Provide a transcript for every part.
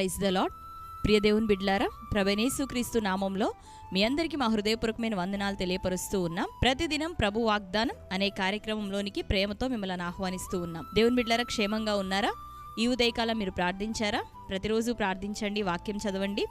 Praise the lord ప్రియ దేవుని బిడ్లారా క్రీస్తు నామంలో మీ అందరికీ మా హృదయపూర్వకమైన వందనాలు తెలియపరుస్తూ ఉన్నాం. ప్రతిదినం ప్రభు వాగ్దానం అనే కార్యక్రమంలోనికి ప్రేమతో మిమ్మల్ని ఆహ్వానిస్తూ ఉన్నాం. దేవుని బిడ్లారా క్షేమంగా ఉన్నారా? ఈ ఉదయకాలం మీరు ప్రార్థించారా? ప్రతిరోజు ప్రార్థించండి వాక్యం చదవండి.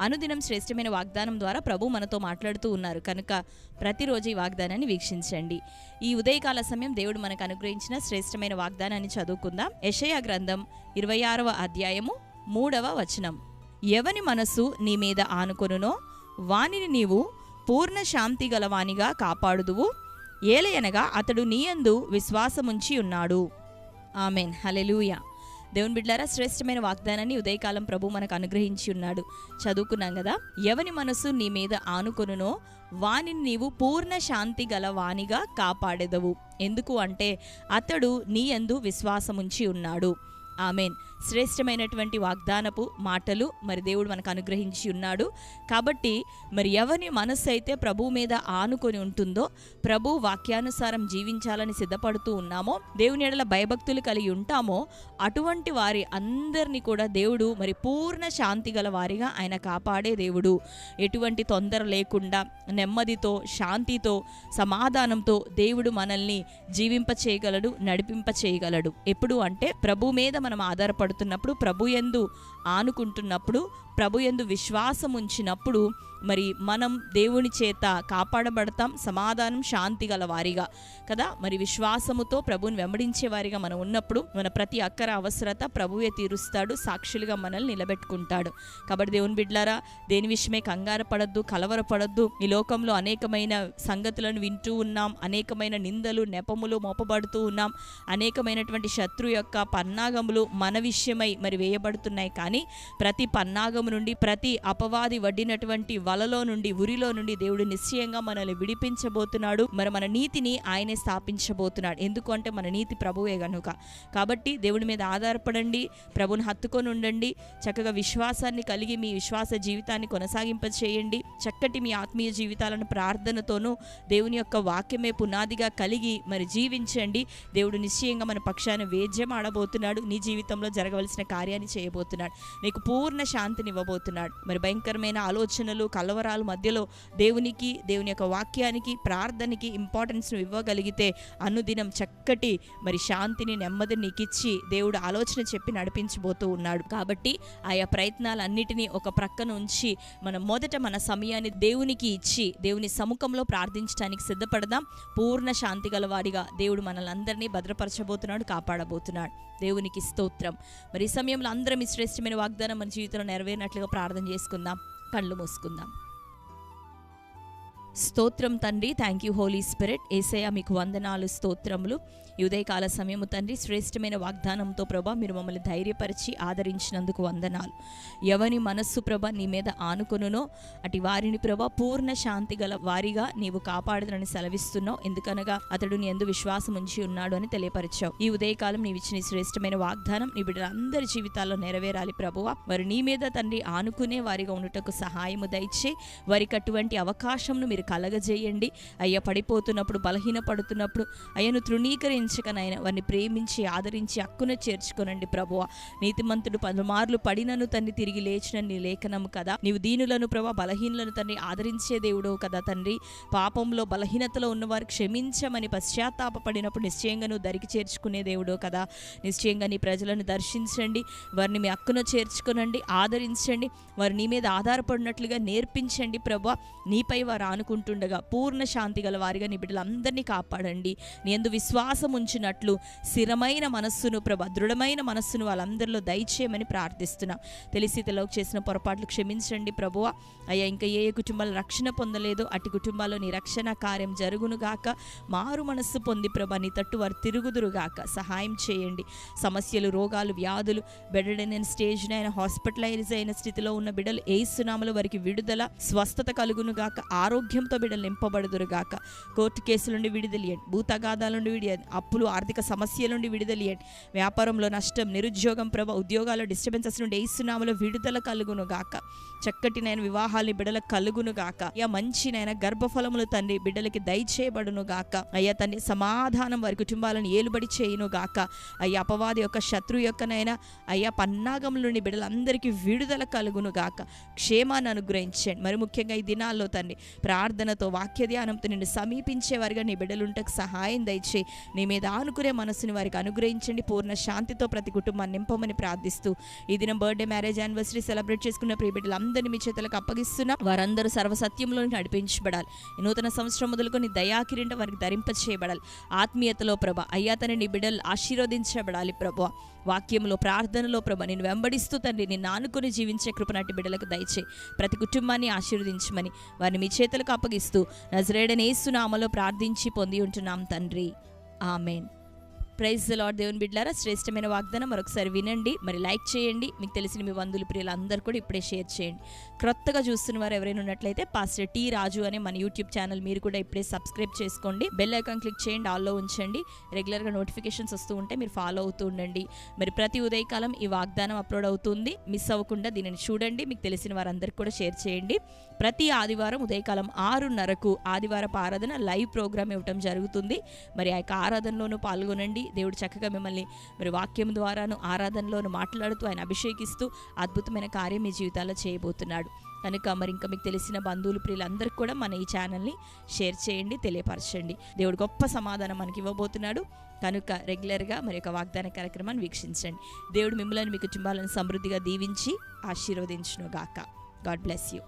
అనుదినం శ్రేష్టమైన వాగ్దానం ద్వారా ప్రభు మనతో మాట్లాడుతూ ఉన్నారు. కనుక ప్రతిరోజు ఈ వాగ్దానాన్ని వీక్షించండి. ఈ ఉదయకాల సమయం దేవుడు మనకు అనుగ్రహించిన శ్రేష్టమైన వాగ్దానాన్ని చదువుకుందాం. యషయ గ్రంథం ఇరవై ఆరవ అధ్యాయము మూడవ వచనం. ఎవని మనస్సు నీ మీద ఆనుకొనునో వానిని నీవు పూర్ణ శాంతి గలవానిగా కాపాడుదువు. ఏలయనగా అతడు నీయందు విశ్వాసముంచి ఉన్నాడు. ఆమెన్. హలెలూయా దేవుని బిడ్డారా శ్రేష్టమైన వాగ్దానాన్ని ఉదయకాలం ప్రభు మనకు అనుగ్రహించి ఉన్నాడు. చదువుకున్నాం కదా? ఎవని మనసు నీ మీద ఆనుకొనునో వానిని నీవు పూర్ణ శాంతి గల వానిగా కాపాడెదవు. ఎందుకు అంటే అతడు నీ యందు విశ్వాసముంచి ఉన్నాడు. ఆమెన్. శ్రేష్టమైనటువంటి వాగ్దానపు మాటలు మరి దేవుడు మనకు అనుగ్రహించి ఉన్నాడు. కాబట్టి మరి ఎవరి మనస్సు అయితే ప్రభు మీద ఆనుకొని ఉంటుందో ప్రభు వాక్యానుసారం జీవించాలని సిద్ధపడుతూ ఉన్నామో దేవుని ఎడల భయభక్తులు కలిగి ఉంటామో అటువంటి వారి అందరినీ కూడా దేవుడు మరి పూర్ణ శాంతి గల వారిగా ఆయన కాపాడే దేవుడు. ఎటువంటి తొందర లేకుండా నెమ్మదితో శాంతితో సమాధానంతో దేవుడు మనల్ని జీవింప చేయగలడు నడిపింప చేయగలడు ఎప్పుడు అంటే ప్రభు మీద మన ఆధారపడుతున్నప్పుడు ప్రభు ఎందు ఆనుకుంటున్నప్పుడు ప్రభు ఎందు విశ్వాసం ఉంచినప్పుడు మరి మనం దేవుని చేత కాపాడబడతాం సమాధానం శాంతి గల వారిగా. కదా? మరి విశ్వాసముతో ప్రభుని వెంబడించే వారిగా మనం ఉన్నప్పుడు మన ప్రతి అక్కర అవసరత ప్రభువే తీరుస్తాడు సాక్షులుగా మనల్ని నిలబెట్టుకుంటాడు. కాబట్టి దేవుని బిడ్లారా దేని విషయమే కంగారు పడద్దు కలవరపడద్దు ఈ లోకంలో అనేకమైన సంగతులను వింటూ ఉన్నాం అనేకమైన నిందలు నెపములు మోపబడుతూ ఉన్నాం. అనేకమైనటువంటి శత్రు యొక్క పన్నాగములు మన విషయమై మరి వేయబడుతున్నాయి. కానీ ప్రతి పన్నాగము నుండి ప్రతి అపవాది వడ్డినటువంటి వలలో నుండి ఉరిలో నుండి దేవుడు నిశ్చయంగా మనల్ని విడిపించబోతున్నాడు. మరి మన నీతిని ఆయనే స్థాపించబోతున్నాడు. ఎందుకు అంటే మన నీతి ప్రభువే గనుక. కాబట్టి దేవుడి మీద ఆధారపడండి ప్రభుని హత్తుకొని ఉండండి చక్కగా విశ్వాసాన్ని కలిగి మీ విశ్వాస జీవితాన్ని కొనసాగింప చేయండి చక్కటి మీ ఆత్మీయ జీవితాలను ప్రార్థనతోనూ దేవుని యొక్క వాక్యమే పునాదిగా కలిగి మరి జీవించండి. దేవుడు నిశ్చయంగా మన పక్షాన వేద్యం ఆడబోతున్నాడు నీ జీవితంలో జరగవలసిన కార్యాన్ని చేయబోతున్నాడు. నీకు పూర్ణ శాంతిని ఇవ్వబోతున్నాడు. మరి భయంకరమైన ఆలోచనలు కలవరాలు మధ్యలో దేవునికి దేవుని యొక్క వాక్యానికి ప్రార్థనకి ఇంపార్టెన్స్ను ఇవ్వగలిగితే అనుదినం చక్కటి మరి శాంతిని నెమ్మది నీకిచ్చి దేవుడు ఆలోచన చెప్పి నడిపించబోతూ ఉన్నాడు. కాబట్టి ఆయా ప్రయత్నాలన్నిటినీ ఒక ప్రక్కన ఉంచి మనం మొదట మన సమయాన్ని దేవునికి ఇచ్చి దేవుని సముఖంలో ప్రార్థించడానికి సిద్ధపడదాం. పూర్ణ శాంతి గలవాడిగా దేవుడు మనలందరినీ భద్రపరచబోతున్నాడు కాపాడబోతున్నాడు. దేవునికి స్తోత్రం. మరి ఈ సమయంలో అందరం ఈ శ్రేష్టమైన వాగ్దానం మన జీవితంలో నెరవేరు నెరవేరినట్లుగా ప్రార్థన చేసుకుందాం. కళ్ళు మూసుకుందాం. స్తోత్రం తండ్రి. థ్యాంక్ యూ హోలీ స్పిరిట్ ఏసయ మీకు వందనాలు స్తోత్రములు. ఉదయకాల సమయము తండ్రి శ్రేష్టమైన వాగ్దానంతో ప్రభా మీరు మమ్మల్ని ధైర్యపరిచి ఆదరించినందుకు వందనాలు. ఎవని మనస్సు ప్రభ నీ మీద ఆనుకొనునో అటు వారిని ప్రభ పూర్ణ శాంతి గల వారిగా నీవు కాపాడదని సెలవిస్తున్నావు. ఎందుకనగా అతడు నీ ఎందు విశ్వాసం ఉంచి ఉన్నాడు అని తెలియపరిచావు. ఈ ఉదయకాలం నీవు ఇచ్చిన శ్రేష్టమైన వాగ్దానం నీ బిడ్డలందరి జీవితాల్లో నెరవేరాలి ప్రభువ. వారు నీ మీద తండ్రి ఆనుకునే వారిగా ఉండటకు సహాయము దయచే వారికి అటువంటి అవకాశంను మీరు కలగజేయండి. అయ్యా పడిపోతున్నప్పుడు బలహీన పడుతున్నప్పుడు అయ్యను తృణీకరించకనైనా వారిని ప్రేమించి ఆదరించి హక్కున చేర్చుకోనండి ప్రభువ. నీతిమంతుడు పలుమార్లు పడినను తన్ని తిరిగి లేచిన నీ లేఖనం కదా. నీవు దీనులను ప్రభా బలహీనులను తండ్రి ఆదరించే దేవుడు కదా తండ్రి. పాపంలో బలహీనతలో ఉన్నవారు క్షమించమని పశ్చాత్తాపడినప్పుడు నిశ్చయంగా నువ్వు దరికి చేర్చుకునే దేవుడు కదా. నిశ్చయంగా నీ ప్రజలను దర్శించండి. వారిని మీ హక్కున చేర్చుకునండి ఆదరించండి. వారు నీ మీద ఆధారపడినట్లుగా నేర్పించండి ప్రభా నీపై వారు ఆనుకుంటుండగా పూర్ణ శాంతి గల వారిగా నీ బిడ్డలందరినీ కాపాడండి. నీ ఎందు విశ్వాసం ఉంచినట్లు స్థిరమైన మనస్సును ప్రభ దృఢమైన మనస్సును వాళ్ళందరిలో దయచేయమని ప్రార్థిస్తున్నా. తెలిసి తెలవకు చేసిన పొరపాట్లు క్షమించండి ప్రభువ. అయ్యా ఇంకా ఏ ఏ కుటుంబాలు రక్షణ పొందలేదో అటు కుటుంబాల్లో నీ రక్షణ కార్యం జరుగునుగాక మారు మనస్సు పొంది ప్రభ నీ తట్టు వారు తిరుగుదురుగాక సహాయం చేయండి. సమస్యలు రోగాలు వ్యాధులు బెడడైన స్టేజ్నైన హాస్పిటలైజ్ అయిన స్థితిలో ఉన్న బిడ్డలు ఏ సునామలు వారికి విడుదల స్వస్థత కలుగునుగాక ఆరోగ్యం వాక్యంతో బిడ్డలు నింపబడుదురుగాక. కోర్టు కేసుల నుండి విడుదలియండి భూతగాదాల నుండి విడియండి అప్పులు ఆర్థిక సమస్యల నుండి విడుదలియండి వ్యాపారంలో నష్టం నిరుద్యోగం ప్రభ ఉద్యోగాల్లో డిస్టర్బెన్సెస్ నుండి ఏసునామలో విడుదల కలుగును గాక చక్కటి నేను వివాహాల్ని బిడ్డలకు కలుగును గాక అయ్యా మంచి నైనా గర్భఫలములు తండ్రి బిడ్డలకి దయచేయబడును గాక అయ్యా తండ్రి సమాధానం వారి కుటుంబాలను ఏలుబడి చేయును గాక అయ్యా అపవాది యొక్క శత్రు యొక్కనైనా అయ్యా పన్నాగముల నుండి బిడ్డలందరికీ విడుదల కలుగును గాక క్షేమాన్ని అనుగ్రహించండి. మరి ముఖ్యంగా ఈ దినాల్లో తండ్రి ప్రార్థనతో వాక్య ధ్యానంతో నిన్ను సమీపించేవారిగా నీ బిడ్డలుంటకు సహాయం దయచే నీ మీద ఆనుకునే మనసుని వారికి అనుగ్రహించండి. పూర్ణ శాంతితో ప్రతి కుటుంబాన్ని నింపమని ప్రార్థిస్తూ ఈ దినం బర్త్డే మ్యారేజ్ యానివర్సరీ సెలబ్రేట్ చేసుకున్న ప్రియ బిడ్డలందరినీ మీ చేతులకు అప్పగిస్తున్నా వారందరూ సర్వసత్యంలో నడిపించబడాలి. నూతన సంవత్సరం మొదలుకొని దయాకిరీటం వారికి ధరింప చేయబడాలి ఆత్మీయతలో ప్రభ అయ్యా తన నీ బిడ్డలు ఆశీర్వదించబడాలి ప్రభు. వాక్యంలో ప్రార్థనలో ప్రభ నేను వెంబడిస్తూ తండ్రి నిన్ను ఆనుకుని జీవించే కృపనాటి బిడ్డలకు దయచే ప్రతి కుటుంబాన్ని ఆశీర్వదించమని వారిని మీ చేతులకు అప్పగిస్తూ నజరేడనేసునామలో ప్రార్థించి పొంది ఉంటున్నాం తండ్రి. ఆమెన్. ప్రైజ్ లార్డ్ దేవుని బిడ్డారా శ్రేష్టమైన వాగ్దానం మరొకసారి వినండి మరి లైక్ చేయండి మీకు తెలిసిన మీ బంధువులు ప్రియులు అందరూ కూడా ఇప్పుడే షేర్ చేయండి. క్రొత్తగా చూస్తున్న వారు ఎవరైనా ఉన్నట్లయితే పాస్టర్ టీ రాజు అనే మన యూట్యూబ్ ఛానల్ మీరు కూడా ఇప్పుడే సబ్స్క్రైబ్ చేసుకోండి బెల్ ఐకాన్ క్లిక్ చేయండి ఆల్లో ఉంచండి రెగ్యులర్గా నోటిఫికేషన్స్ వస్తూ ఉంటే మీరు ఫాలో అవుతూ ఉండండి. మరి ప్రతి ఉదయకాలం ఈ వాగ్దానం అప్లోడ్ అవుతుంది మిస్ అవ్వకుండా దీనిని చూడండి మీకు తెలిసిన వారందరికీ కూడా షేర్ చేయండి. ప్రతి ఆదివారం ఉదయకాలం ఆరున్నరకు ఆదివారపు ఆరాధన లైవ్ ప్రోగ్రామ్ ఇవ్వటం జరుగుతుంది. మరి ఆ యొక్క ఆరాధనలోనూ పాల్గొనండి దేవుడు చక్కగా మిమ్మల్ని మరి వాక్యం ద్వారాను ఆరాధనలోను మాట్లాడుతూ ఆయన అభిషేకిస్తూ అద్భుతమైన కార్యం మీ జీవితాల్లో చేయబోతున్నాడు. కనుక మరి ఇంకా మీకు తెలిసిన బంధువులు ప్రియులందరికీ కూడా మన ఈ ఛానల్ని షేర్ చేయండి తెలియపరచండి. దేవుడు గొప్ప సమాధానం మనకి ఇవ్వబోతున్నాడు. కనుక రెగ్యులర్గా మరి యొక్క వాగ్దాన కార్యక్రమాన్ని వీక్షించండి. దేవుడు మిమ్మల్ని మీ కుటుంబాలను సమృద్ధిగా దీవించి ఆశీర్వదించును గాక గాడ్ బ్లెస్ యూ.